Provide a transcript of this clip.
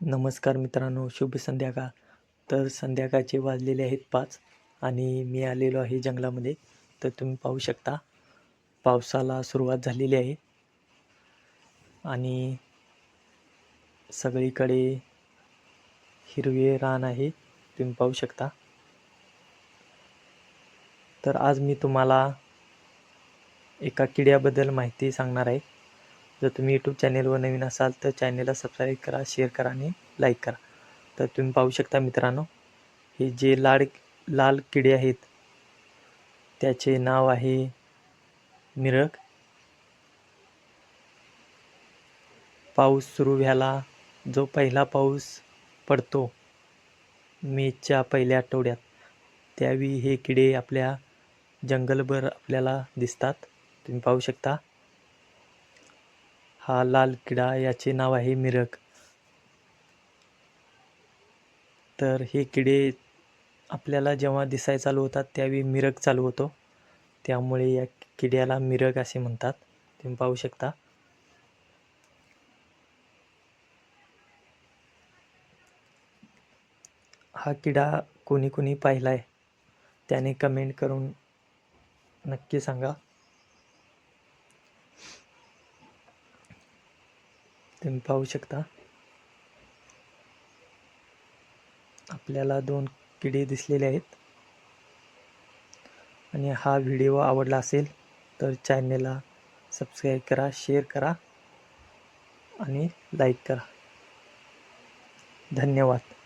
नमस्कार मित्रांनो शुभ संध्याकाळ. तर संध्याकाळचे वाजलेले आहेत पाच आणि मी आलेलो आहे जंगलामध्ये. तर तुम्ही पाहू शकता पावसाला सुरुवात झालेली आहे. आणि सगळीकडे हिरवे रान आहे तुम्ही पाहू शकता. तर आज मी तुम्हाला एका किड्याबद्दल माहिती सांगणार आहे. जर तुम्ही यूट्यूब चॅनेलवर नवीन असाल तर चॅनेलला सबस्क्राईब करा शेअर करा आणि लाईक करा. तर तुम्ही पाहू शकता मित्रांनो हे जे लाड लाल किडे आहेत त्याचे नाव आहे मिरक पाऊस सुरू व्हायला जो पहिला पाऊस पडतो मेच्या पहिल्या आठवड्यात त्यावेळी हे किडे आपल्या जंगलभर आपल्याला दिसतात. तुम्ही पाहू शकता. हा लाल किडा याचे नाव आहे मिरग. तर हे किडे आपल्याला जेव्हा दिसाय चालू होतात त्यावेळी मिरग चालू होतो. त्यामुळे या किड्याला मिरग असे म्हणतात. तुम्ही पाहू शकता. हा किडा कोणी कोणी पाहिला आहे त्याने कमेंट करून नक्की सांगा. तुम्ही पाहू शकता. आपल्याला दोन किडे दिसलेले आहेत. आणि हा व्हिडिओ आवडला असेल तर चॅनलला सबस्क्राईब करा शेअर करा आणि लाईक करा. धन्यवाद.